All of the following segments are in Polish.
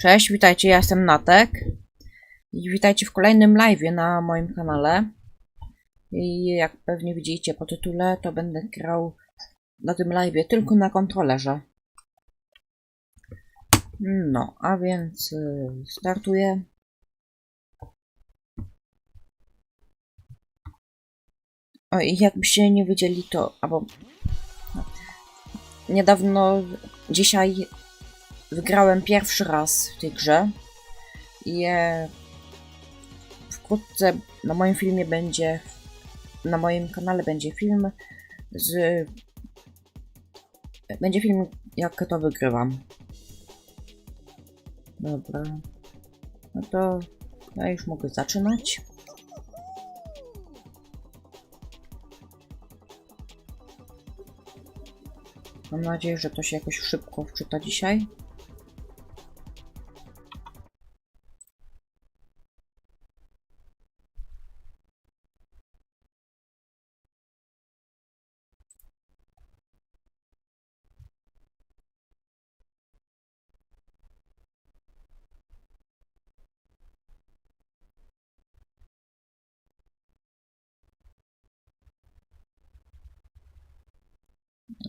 Cześć, witajcie, ja jestem Natek. I witajcie w kolejnym live'ie na moim kanale. I jak pewnie widzicie po tytule, to będę grał na tym live'ie tylko na kontrolerze. No, a więc y, startuję. O, i jakbyście nie wiedzieli, to... albo... No, niedawno, dzisiaj wygrałem pierwszy raz w tej grze i wkrótce na moim filmie będzie na moim kanale będzie film z będzie film jak to wygrywam. Dobra. No to ja już mogę zaczynać. Mam nadzieję, że to się jakoś szybko wczyta dzisiaj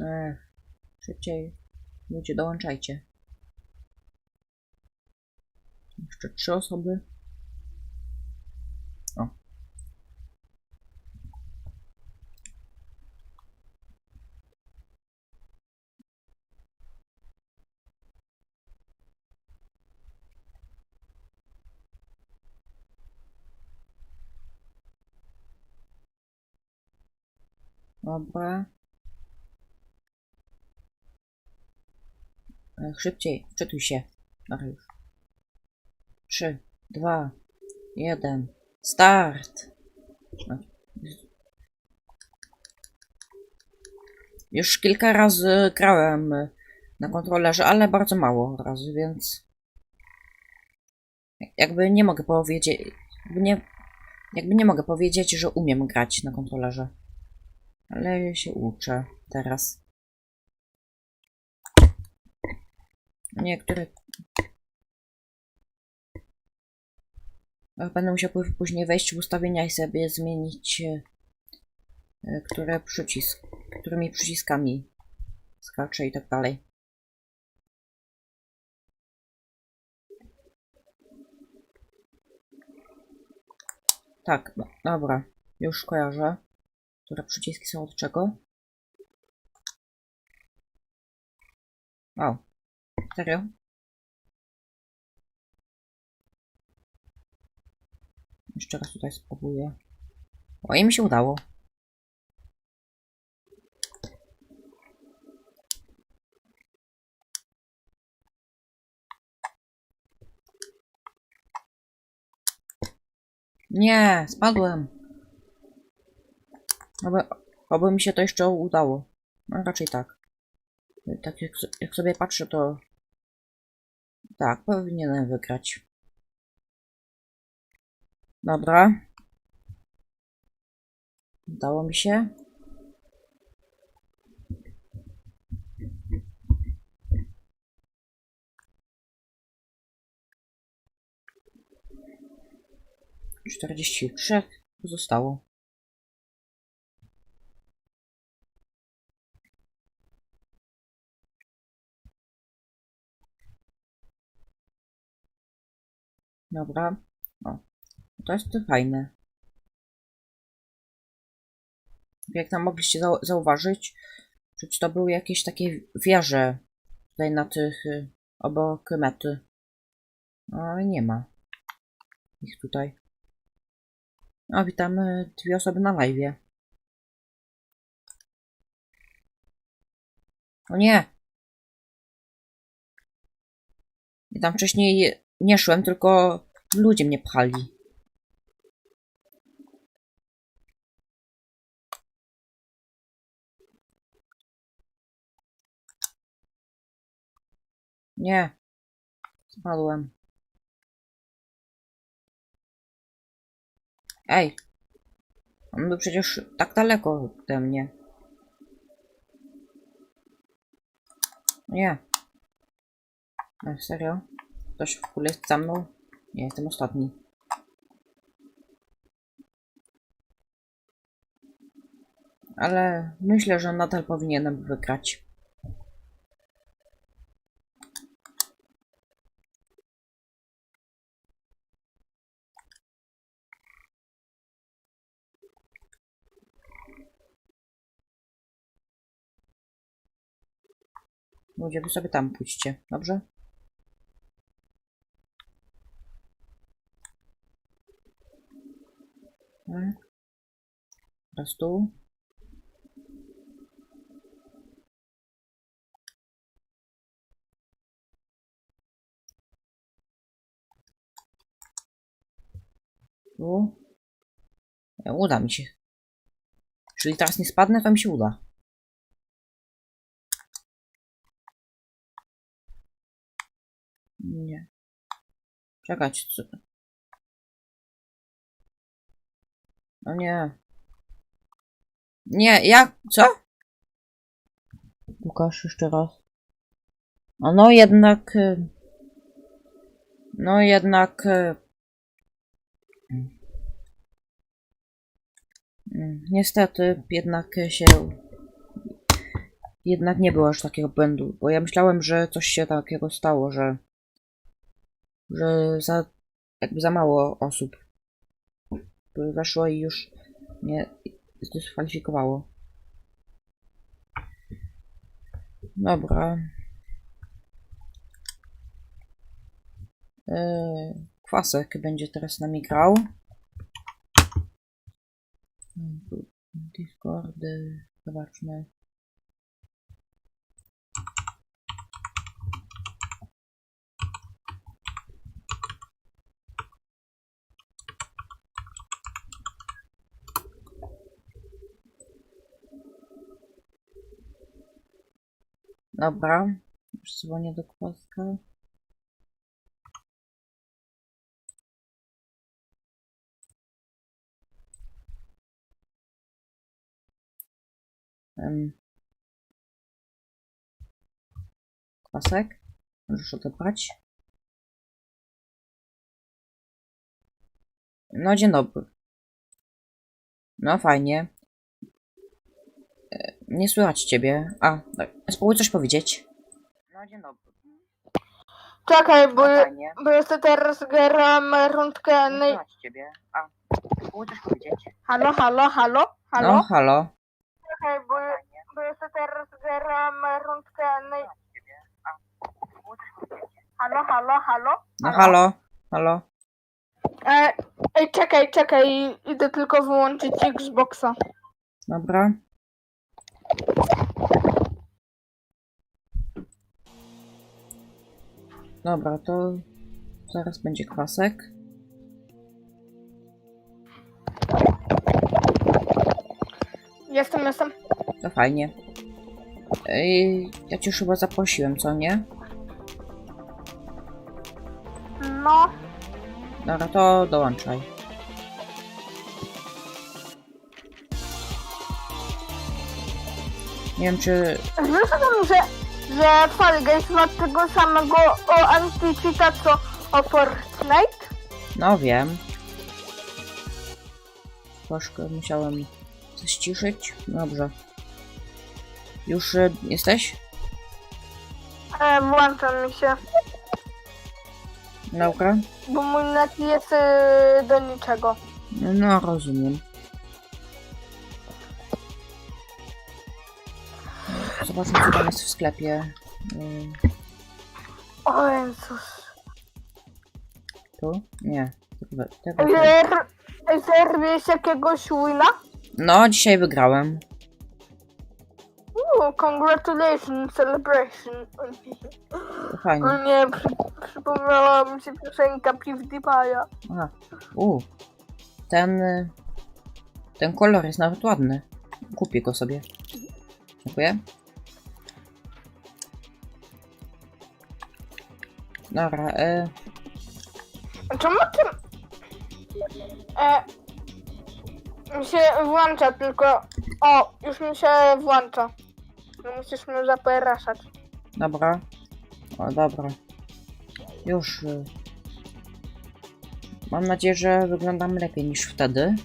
Ech, szybciej. Ludzie, dołączajcie. Jeszcze trzy osoby. O. Dobra. Szybciej, wczytuj się. Dobra. Trzy, dwa, jeden. Start! No. Już kilka razy grałem na kontrolerze, ale bardzo mało razy, więc jakby nie mogę powiedzieć, jakby nie, jakby nie mogę powiedzieć, że umiem grać na kontrolerze. Ale się uczę teraz. Niektóre. Będę musiał pó- później wejść w ustawienia i sobie zmienić, e, e, które przycisk, którymi przyciskami skaczę i tak dalej. Tak, no, dobra. Już kojarzę. Które przyciski są od czego? Wow. Serio? Jeszcze raz tutaj spróbuję. O, i mi się udało. Nie, spadłem. Oby, oby mi się to jeszcze udało. No raczej tak. Tak jak, jak sobie patrzę, to tak, powinienem wygrać. Dobra. Udało mi się. Czterdzieści trzech zostało. Dobra. O. To jest to fajne. Jak tam mogliście zau zauważyć, przecież to były jakieś takie wieże tutaj na tych y, obok mety. No nie ma ich tutaj. O, witamy dwie osoby na live. O nie! I tam wcześniej nie szłem, tylko ludzie mnie pchali. Nie. Spadłem. Ej. On był przecież tak daleko ode mnie. Nie. Ej, serio? Ktoś w ogóle jest za mną? Nie, jestem ostatni. Ale myślę, że nadal powinienem wygrać. Ludzie, wy sobie tam pójdźcie, dobrze? Hmm. Teraz tu. Tu. E, Uda mi się. Czyli teraz nie spadnę, to mi się uda. Nie. Czekać, co? No nie. Nie, jak? Co? Łukasz, jeszcze raz. No, no jednak... y, No jednak... y, mm, Niestety, jednak się... Jednak nie było aż takiego błędu, bo ja myślałem, że coś się takiego stało, że... Że za... jakby za mało osób weszło i już mnie zdyskwalifikowało. Dobra. Yy, kwasek będzie teraz nami grał. Tu Discordy, zobaczmy. Dobra, już dzwonię do kwaska. Em. Kwasek, możesz odebrać. No, dzień dobry. No, fajnie. Nie słychać ciebie. A, tak, spróbuj coś powiedzieć. No, dzień dobry. Czekaj, bo, fajnie. bo jeszcze teraz gram rundkę. Nie słychać ciebie. A, spróbuj coś powiedzieć. Halo, halo, halo, halo. No, halo. Czekaj, bo, bo jeszcze teraz gram rundkę. No... Halo, halo, halo. No, halo. Halo. E, ej, czekaj, czekaj, idę tylko wyłączyć Xboxa. Dobra. Dobra, to zaraz będzie kwasek. Jestem, jestem. To fajnie. Ej, ja cię już chyba zaprosiłem, co nie? No, Dobra, to dołączaj. Nie wiem, czy... tym, że, że Fall Guys ma tego samego o anti-cheata co o Fortnite? No wiem. Troszkę musiałem ściszyć. Dobrze. Już y, jesteś? E, włącza mi się, Nauka? bo mój net jest e, do niczego. No, rozumiem. Zobaczmy, co tam jest w sklepie. Ym, O Jezus. Tu? Nie. Tego, tego. Zer, zerwiesz jakiegoś wina? No, dzisiaj wygrałem. Uuu, congratulations, celebration. Fajnie. O nie, przy, przypomniała mi się piosenka PewDiePie'a. Aha. U. Ten. y, Ten kolor jest nawet ładny. Kupię go sobie. Dziękuję. Dobra, e, A Czemu ty... E, mi się włącza tylko... O, już mi się włącza. No musisz mnie zapraszać. dobra. O, dobra. Już. y, Mam nadzieję, że wyglądam lepiej niż wtedy.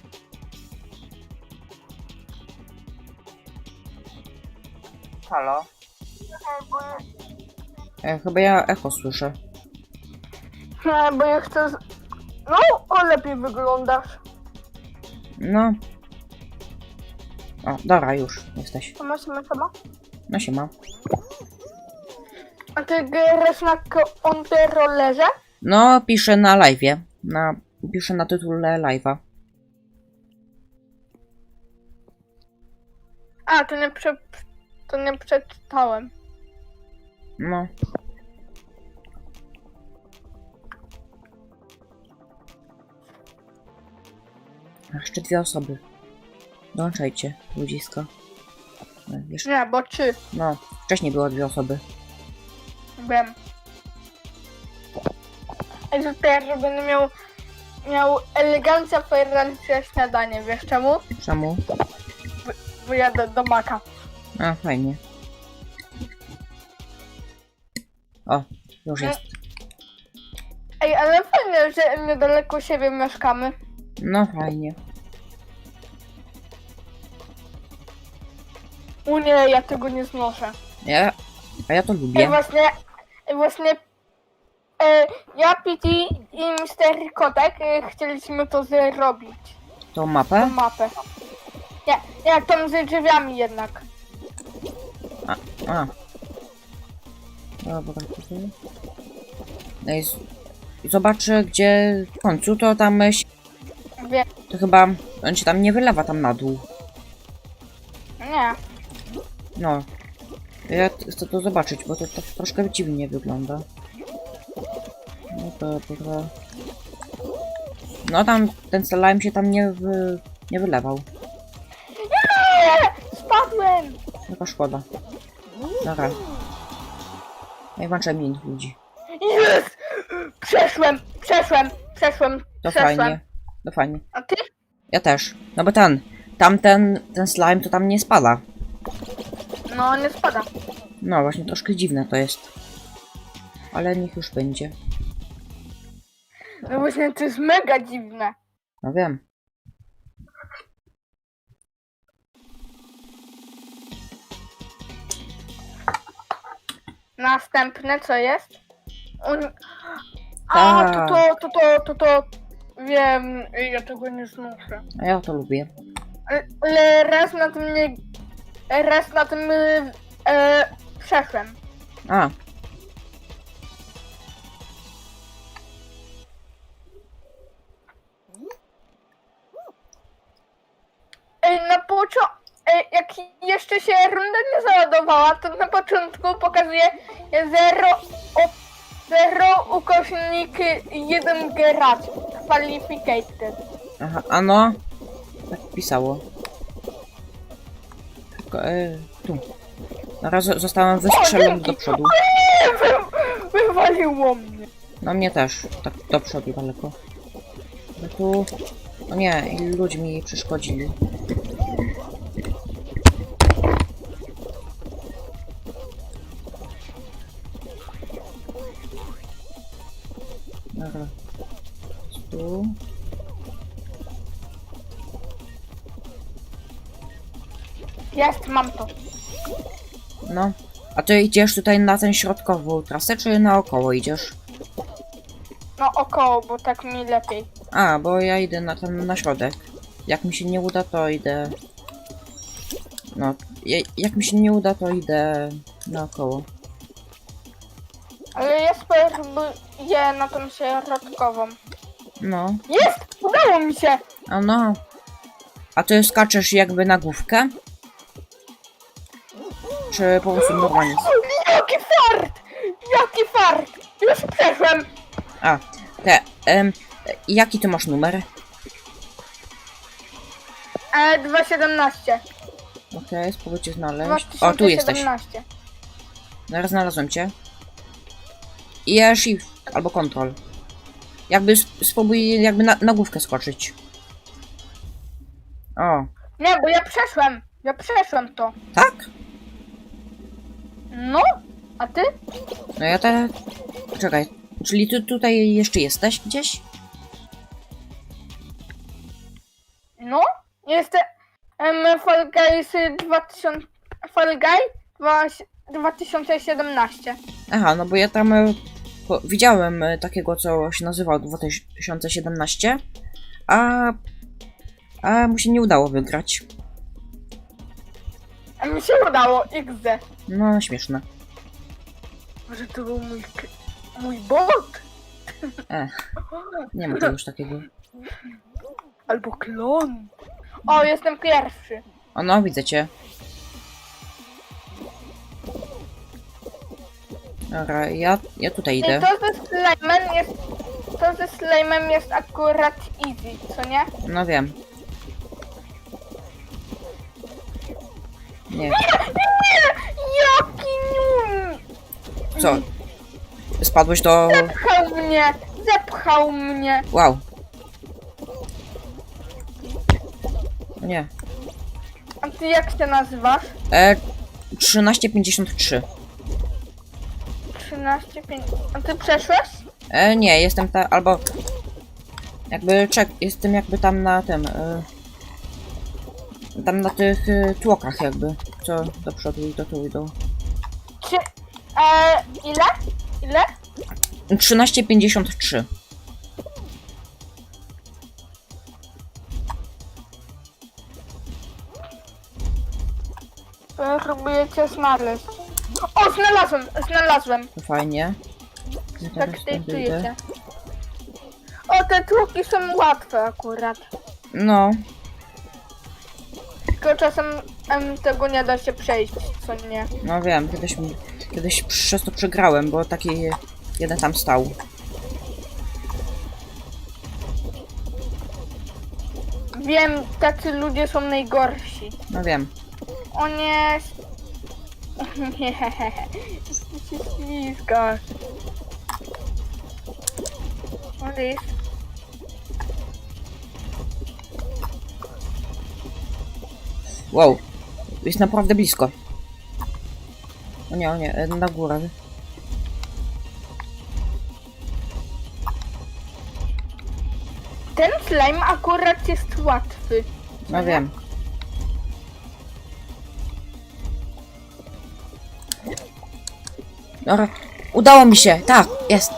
Halo? E, chyba ja echo słyszę. Nie, bo ja chcę... Z... No, o, lepiej wyglądasz. No. O, dobra, już jesteś. Sama, sama, sama. No się ma. A ty grasz na kontrolerze? No, piszę na live'ie. Na, piszę na tytule live'a. A, to nie prze... To nie przeczytałem. No. Jeszcze dwie osoby. Dołączajcie, ludzisko. Jeszcze, Nie, bo trzy. no, wcześniej było dwie osoby. Wiem. I że teraz będę miał... Miał elegancja ferrarcie śniadanie, wiesz czemu? Czemu? Wyjadę do Maka. A, fajnie. O, już jest. Ej, ale fajnie, że niedaleko siebie mieszkamy. No, fajnie. U nie, ja tego nie znoszę. Ja, a ja to lubię. właśnie, ej, właśnie e, ja, PT i Mr. Kotek e, chcieliśmy to zrobić, Tą tą mapę? mapę. Nie, nie, tam z drzwiami jednak. A. Dobra, tutaj. No i z- zobaczę, gdzie w końcu to tam e, się- Wie, to chyba on się tam nie wylewa tam na dół. nie. No. Ja chcę to zobaczyć, bo to tak troszkę dziwnie wygląda. No to dobra. No tam ten slime się tam nie wy, nie wylewał. Nie! Spadłem! Jaka szkoda. Dobra. Ja włączę innych ludzi. Jest! Przeszłem, przeszłem, przeszłem, To przeszłem. fajnie. To fajnie. A ty? Ja też. No bo ten, tamten, ten slime to tam nie spada. No, nie spada. No właśnie, troszkę dziwne to jest. Ale niech już będzie. No właśnie, to jest mega dziwne. No wiem. Następne co jest? Un... A, to Tak. to, to to, to to, wiem, ja tego nie znoszę. A ja to lubię. Ale- raz na tym nie, raz na tym e, e, przeszłem. A. Ej, na początku, jak jeszcze się runda nie załadowała, to na początku pokazuje 0, o, 0 ukośnik 1 gracz. Qualificated. Aha, a no. Tak pisało. Tylko, e, tu. Na razie zostałem wystrzelony do przodu. Nie, wy, wywaliło mnie. No mnie też. Tak do przodu daleko. No tu... O nie, i ludzie mi przeszkodzili. Jest, mam to. No. A ty idziesz tutaj na tę środkową trasę, czy naokoło idziesz? No około, bo tak mi lepiej. A, bo ja idę na ten na środek. Jak mi się nie uda, to idę. No, jak mi się nie uda, to idę naokoło. Ale ja spróbuję na tą środkową. No, Jest! Udało mi się! a no. A ty skaczesz jakby na główkę? Czy po prostu normalnie? Jaki fart! Jaki fart! Już przeszłem! A, te, em, jaki ty masz numer? E, 2.17. Okej, spróbujcie znaleźć. O, tu jesteś. 2017. Zaraz znalazłem cię. I ja shift albo control. Jakby sp- spróbuj jakby na, na główkę skoczyć. O, Nie, bo ja przeszłem. Ja przeszłem to. tak? No? A ty? No ja te... Czekaj. Czyli ty tutaj jeszcze jesteś gdzieś? No, jestem Fall Guys 2000, Fall Guy dwa- 2017. Aha, no bo ja tam e, widziałem e, takiego, co się nazywał 2017, a, a mu się nie udało wygrać. A mi się udało, XD. No, śmieszne. Może to był mój, k- mój bot? Nie ma czegoś takiego. Albo klon. O, jestem pierwszy. O no, widzę cię. Dobra, ja, ja tutaj I idę. to ze slime'em jest... To ze slime'em jest akurat easy, co nie? No wiem. Nie! Co? Spadłeś do... Zepchał mnie! Zepchał mnie! Wow. Nie. A ty jak się nazywasz? E, 1353. 13, 5... A ty przeszłeś? E, nie, jestem ta, albo... Jakby czek, jestem jakby tam na tym... E, tam na tych e, tłokach jakby. Co do przodu i do tyłu idą. Czy... E, ile? Ile? 1353. To ja próbuję cię znaleźć. O, znalazłem, znalazłem. To fajnie. Tak idę. cię. O, te tłuki są łatwe akurat. No, Tylko czasem em, tego nie da się przejść, co nie. no wiem, kiedyś, mi- kiedyś przez to przegrałem, bo taki jeden tam stał. Wiem, tacy ludzie są najgorsi. No wiem. O nie. Nie. Się ślizgasz. Olis. Wow. Jest naprawdę blisko. O nie, o nie, e, na górę. Ten slime akurat jest łatwy. No wiem. Dobra, udało mi się, tak, jest.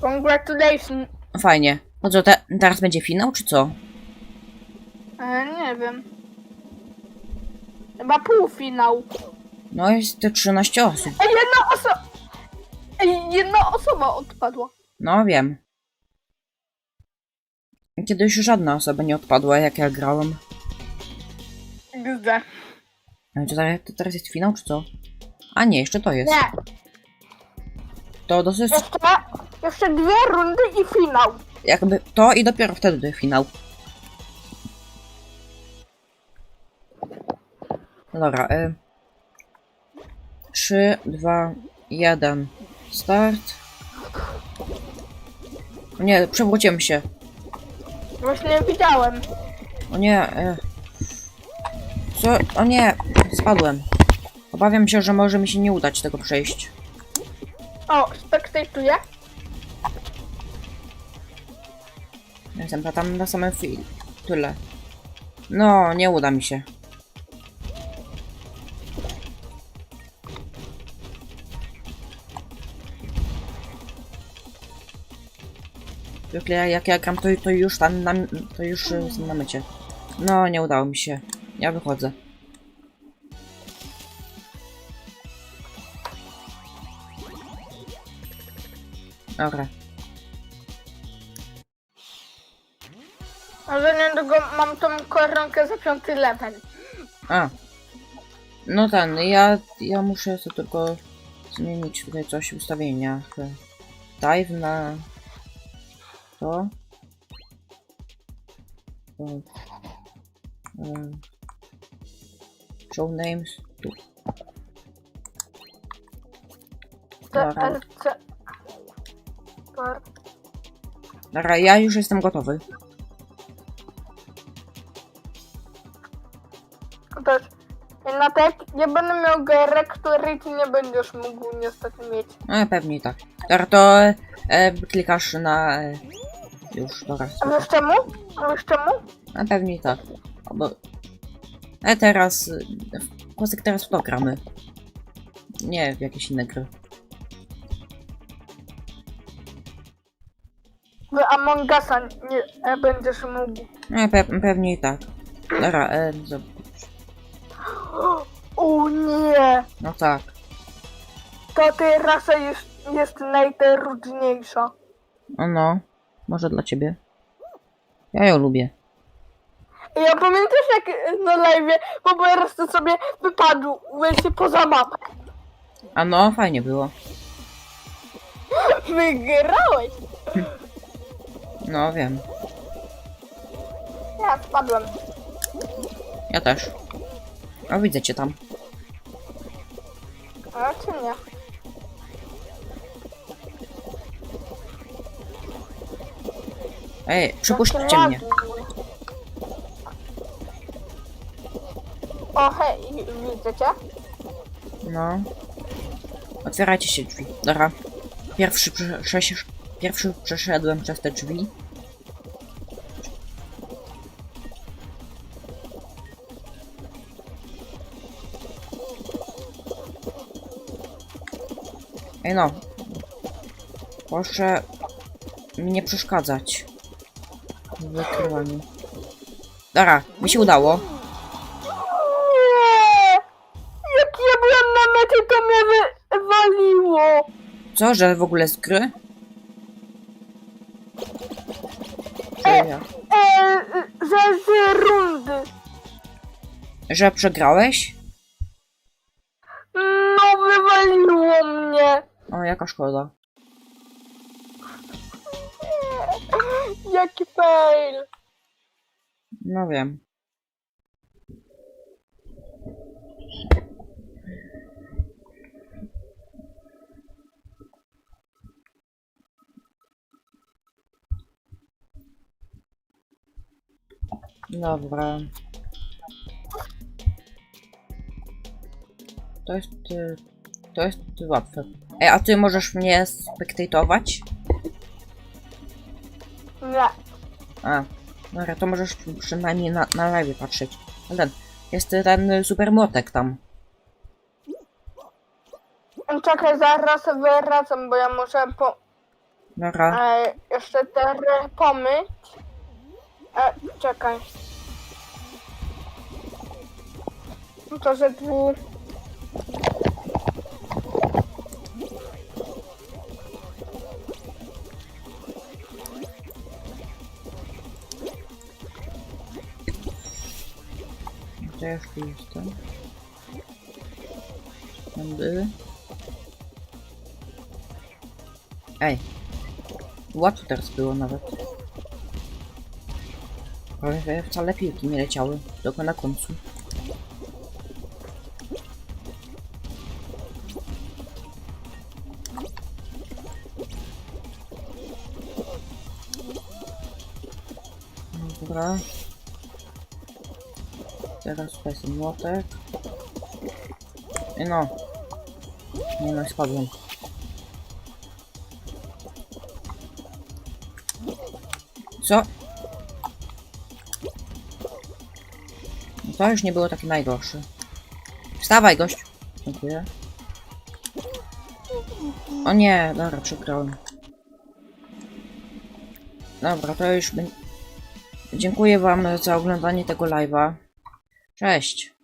Congratulations. Fajnie. No co, te, teraz będzie finał, czy co? E, nie wiem. Chyba półfinał. No jest te 13 osób. Ej, jedna osoba. Ej, jedna osoba odpadła. No wiem. Kiedyś żadna osoba nie odpadła, jak ja grałem. Gdzie? No to teraz, to teraz jest finał, czy co? A nie, jeszcze to jest. Nie. To dosyć Jeszcze, jeszcze dwie rundy i finał. jakby to i dopiero wtedy finał. No dobra, y... 3, 2, 1, start. O nie, przewróciłem się. Właśnie widziałem. O nie, y... Co? O nie, spadłem. Obawiam się, że może mi się nie udać tego przejść. O, spektajtuję. Jestem tam na samym chwili. Tyle. No, nie uda mi się. Zwykle jak ja gram, to, to już tam, na, to już y, na mycie. No, nie udało mi się. Ja wychodzę. Dobra. Ale niedługo mam tą koronkę za piąty level. A. No ten, ja, ja muszę sobie tylko zmienić tutaj coś w ustawieniach. Dive na to. e, Show names. Tu. Dobra. Ja już jestem gotowy. Też. Ej, Natek, ja będę miał gierę, której ty nie będziesz mógł niestety mieć. No pewnie tak. Dobra, to e, klikasz na... E, już, dobra. A wiesz czemu? A wiesz czemu? A pewnie tak. O, Bo... A teraz... y, Kłosek teraz w to gramy. Nie w jakieś inne gry. W Among Usa nie e, będziesz mógł. No pe pewnie i tak. Dobra, e, zo- O nie! no tak. To ta rasa jest, jest najtrudniejsza. No, no. Może dla ciebie. Ja ją lubię. Ja pamiętasz jak na live po prostu sobie wypadłeś poza mapę. A no, fajnie było. Wygrałeś! No, wiem. Ja spadłem. Ja też. A widzę cię tam. A czy nie? Ej, przypuśćcie Znaczy, mnie. O hej, widzę cię? No. Otwierajcie się drzwi. Dobra. Pierwszy, prze- przesiesz- pierwszy przeszedłem przez te drzwi. Ej no. Proszę mi nie przeszkadzać. W. Dobra, mi się udało. Nie! Jak ja byłem na mecie, to mnie wywaliło! Co, że w ogóle z gry? Że, ja- E, że z rundy. że przegrałeś? No, wywaliło mnie. O, jaka szkoda. Jaki fail. No wiem. Dobra. To jest... y, To jest łatwe. Ej, a ty możesz mnie spektatować? Nie. A, dobra, to możesz przynajmniej na, na live patrzeć. Ale ten, jest ten super młotek tam. Czekaj, zaraz wracam, bo ja muszę po, Dobra, e, jeszcze teren pomyć. E, czekaj. To, że tu... gdzie jeszcze jestem? Tędy. Ej. Łatwo teraz było nawet. Ale wcale piłki nie leciały. Tylko na końcu. Dobra. Teraz tutaj jest młotek. I no. Nie no, spadłem. Co? No to już nie było takie najgorsze. Wstawaj, gość. Dziękuję. O nie, dobra, przegrałem. Dobra, to już... Dziękuję wam za oglądanie tego live'a. Cześć.